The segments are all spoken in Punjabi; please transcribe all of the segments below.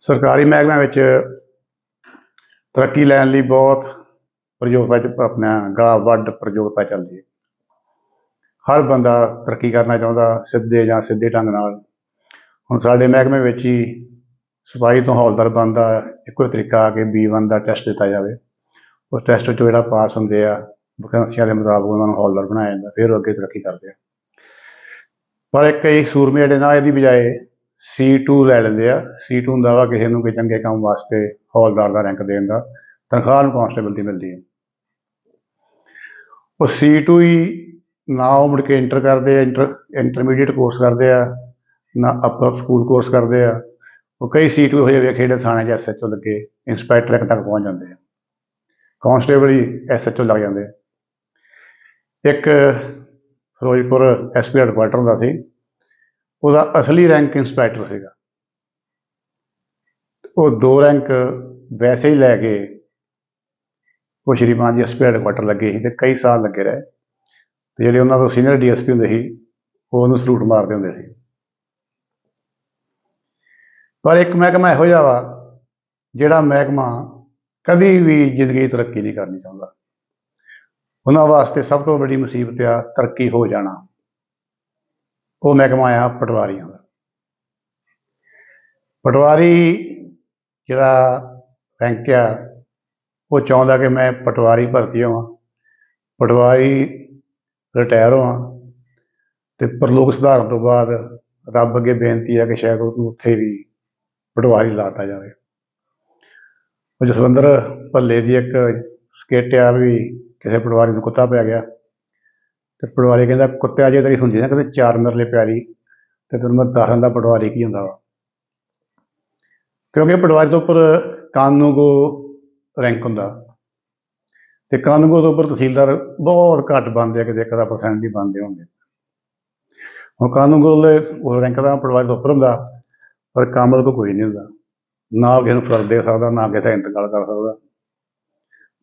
ਸਰਕਾਰੀ ਮਹਿਕਮਿਆਂ ਵਿੱਚ ਤਰੱਕੀ ਲੈਣ ਲਈ ਬਹੁਤ ਪ੍ਰਯੋਗਤਾ ਚ ਆਪਣਾ ਗਲਾ ਵੱਡ ਪ੍ਰਯੋਗਤਾ ਚੱਲਦੀ ਹੈ। ਹਰ ਬੰਦਾ ਤਰੱਕੀ ਕਰਨਾ ਚਾਹੁੰਦਾ, ਸਿੱਧੇ ਜਾਂ ਸਿੱਧੇ ਢੰਗ ਨਾਲ। ਹੁਣ ਸਾਡੇ ਮਹਿਕਮੇ ਵਿੱਚ ਹੀ ਸਿਪਾਹੀ ਤੋਂ ਹੌਲਦਾਰ ਬਣਦਾ ਇੱਕੋ ਹੀ ਤਰੀਕਾ ਆ ਕਿ B1 ਦਾ ਟੈਸਟ ਦਿੱਤਾ ਜਾਵੇ। ਉਸ ਟੈਸਟ ਵਿੱਚੋਂ ਜਿਹੜਾ ਪਾਸ ਹੁੰਦੇ ਆ ਵਕੈਂਸੀਆਂ ਦੇ ਮੁਤਾਬਕ ਉਹਨਾਂ ਨੂੰ ਹੌਲਦਾਰ ਬਣਾਇਆ ਜਾਂਦਾ, ਫਿਰ ਉਹ ਅੱਗੇ ਤਰੱਕੀ ਕਰਦੇ ਆ। ਪਰ ਇੱਕ ਕਈ ਸੂਰਮੇ ਜਿਹੜੇ ਨਾ, ਇਹਦੀ ਬਜਾਏ C2 ਲੈ ਲੈਂਦੇ ਆ। C2 ਹੁੰਦਾ ਵਾ ਕਿਸੇ ਨੂੰ ਕਿ ਚੰਗੇ ਕੰਮ ਵਾਸਤੇ ਹੌਲਦਾਰ ਦਾ ਰੈਂਕ ਦੇਣ ਦਾ, ਤਨਖਾਹ ਨੂੰ ਕਾਂਸਟੇਬਲ ਦੀ ਮਿਲਦੀ ਹੈ ਉਹ C2 ਹੀ ਨਾ ਉਹ ਮੁੜ ਕੇ ਇੰਟਰ ਕਰਦੇ ਆ ਇੰਟਰ ਇੰਟਰਮੀਡੀਏਟ ਕੋਰਸ ਕਰਦੇ ਆ, ਨਾ ਅਪਰ ਸਕੂਲ ਕੋਰਸ ਕਰਦੇ ਆ। ਉਹ ਕਈ C2 ਇਹੋ ਜਿਹੇ ਵੇਖੇ ਜਿਹੜੇ ਥਾਣੇ 'ਚ ਐਸਐਚਓ ਲੱਗੇ ਇੰਸਪੈਕਟਰ ਰੈਂਕ ਤੱਕ ਪਹੁੰਚ ਜਾਂਦੇ ਆ। ਕਾਂਸਟੇਬਲ ਹੀ ਐਸਐਚਓ ਲੱਗ ਜਾਂਦੇ ਇੱਕ ਫਿਰੋਜ਼ਪੁਰ ਐਸਪੀ ਹੈਡਕੁਆਟਰ ਹੁੰਦਾ ਸੀ। ਉਹਦਾ ਅਸਲੀ ਰੈਂਕ ਇੰਸਪੈਕਟਰ ਸੀਗਾ। ਉਹ ਦੋ ਰੈਂਕ ਵੈਸੇ ਹੀ ਲੈ ਕੇ ਉਹ ਸ਼੍ਰੀਮਾਨ ਜੀ ਐਸਪੀ ਹੈਡਕੁਆਟਰ ਲੱਗੇ ਸੀ ਤੇ ਕਈ ਸਾਲ ਲੱਗੇ ਰਹੇ। ਤੇ ਜਿਹੜੇ ਉਹਨਾਂ ਤੋਂ ਸੀਨੀਅਰ ਡੀਐਸਪੀ ਹੁੰਦੇ ਸੀ, ਉਹ ਉਹਨੂੰ ਸਲੂਟ ਮਾਰਦੇ ਹੁੰਦੇ ਸੀ। ਪਰ ਇੱਕ ਮਹਿਕਮਾ ਇਹੋ ਜਿਹਾ ਵਾ, ਜਿਹੜਾ ਮਹਿਕਮਾ ਕਦੀ ਵੀ ਜ਼ਿੰਦਗੀ ਤਰੱਕੀ ਨਹੀਂ ਕਰਨੀ ਚਾਹੁੰਦਾ। ਉਹਨਾਂ ਵਾਸਤੇ ਸਭ ਤੋਂ ਵੱਡੀ ਮੁਸੀਬਤ ਆ, ਤਰੱਕੀ ਹੋ ਜਾਣਾ। ਉਹ ਮਹਿਕਮਾ ਆ ਪਟਵਾਰੀਆਂ ਦਾ। ਪਟਵਾਰੀ ਜਿਹੜਾ ਰੈਂਕ ਆ, ਉਹ ਚਾਹੁੰਦਾ ਕਿ ਮੈਂ ਪਟਵਾਰੀ ਭਰਤੀ ਹੋਵਾਂ। ਪਟਵਾਰੀ ਰਿਟਾਇਰ ਹੋਵਾਂ ਤੇ ਪਰਲੋਕ ਸੁਧਾਰਨ ਤੋਂ ਬਾਅਦ ਰੱਬ ਅੱਗੇ ਬੇਨਤੀ ਆ ਕਿ ਸ਼ਾਇਦ ਉਹਨੂੰ ਉੱਥੇ ਵੀ ਪਟਵਾਰੀ ਲਾਤਾ ਜਾਵੇ। ਉਹ ਜਸਵੰਦਰ ਭੱਲੇ ਦੀ ਇੱਕ ਸਕਿੱਟ ਆ ਵੀ ਕਿਸੇ ਪਟਵਾਰੀ ਨੂੰ ਕੁੱਤਾ ਪੈ ਗਿਆ। ਤੇ ਪਟਵਾਰੀ ਕਹਿੰਦਾ, ਕੁੱਤੇ ਅਜੇ ਤੇਰੀ ਹੁੰਦੀ ਨਾ ਕਿਤੇ ਚਾਰ ਮਰਲੇ ਪਿਆਰੀ, ਤੇ ਤੈਨੂੰ ਮੈਂ ਦੱਸ ਦਿੰਦਾ ਪਟਵਾਰੀ ਕੀ ਹੁੰਦਾ ਵਾ। ਕਿਉਂਕਿ ਪਟਵਾਰੀ ਤੋਂ ਉੱਪਰ ਕਾਨੂੰਗੋ ਰੈਂਕ ਹੁੰਦਾ। ਤੇ ਕਾਨੂੰਗੋ ਤੋਂ ਉੱਪਰ ਤਹਿਸੀਲਦਾਰ ਬਹੁਤ ਘੱਟ ਬਣਦੇ ਆ ਕਿਤੇ ਇੱਕ ਦਾ ਪਰਸੈਂਟ ਹੀ ਬਣਦੇ ਹੋਣਗੇ। ਹੁਣ ਕਾਨੂੰਗੋ ਦੇ ਉਹ ਰੈਂਕ ਦਾ ਪਟਵਾਰੀ ਤੋਂ ਉੱਪਰ ਹੁੰਦਾ, ਪਰ ਕੰਮ ਉਹਦੇ ਕੋਲ ਕੋਈ ਨਹੀਂ ਹੁੰਦਾ। ਨਾ ਕਿਸੇ ਨੂੰ ਫ਼ਰਕ ਦੇ ਸਕਦਾ, ਨਾ ਕਿਸੇ ਦਾ ਇੰਤਕਾਲ ਕਰ ਸਕਦਾ।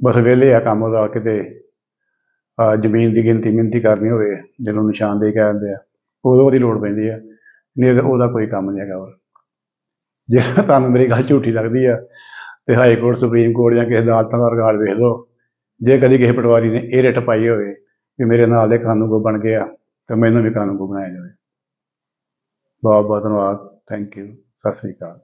ਬਸ ਵਿਹਲੇ ਆ ਕੰਮ ਉਹਦਾ ਕਿਤੇ। ਜ਼ਮੀਨ ਦੀ ਗਿਣਤੀ ਮਿੰਤੀ ਕਰਨੀ ਹੋਵੇ, ਜਿਹਨੂੰ ਨਿਸ਼ਾਨਦੇਹੀ ਕਹਿ ਦਿੰਦੇ ਆ, ਉਦੋਂ ਉਹਦੀ ਲੋੜ ਪੈਂਦੀ ਆ, ਨਹੀਂ ਤਾਂ ਉਹਦਾ ਕੋਈ ਕੰਮ ਨਹੀਂ ਹੈਗਾ ਹੋਰ। ਜੇ ਤੁਹਾਨੂੰ ਮੇਰੀ ਗੱਲ ਝੂਠੀ ਲੱਗਦੀ ਆ, ਤੇ ਹਾਈ ਕੋਰਟ, ਸੁਪਰੀਮ ਕੋਰਟ ਜਾਂ ਕਿਸੇ ਅਦਾਲਤਾਂ ਦਾ ਰਿਕਾਰਡ ਵੇਖ ਲਓ, ਜੇ ਕਦੀ ਕਿਸੇ ਪਟਵਾਰੀ ਨੇ ਇਹ ਰਿਟ ਪਾਈ ਹੋਵੇ ਕਿ ਮੇਰੇ ਨਾਲ ਦੇ ਕਾਨੂੰਨ ਕੋ ਬਣ ਗਿਆ, ਤਾਂ ਮੈਨੂੰ ਵੀ ਕਾਨੂੰਨ ਕੋ ਬਣਾਇਆ ਜਾਵੇ। ਬਹੁਤ ਬਹੁਤ ਧੰਨਵਾਦ। Thank you Sat Sri Akal.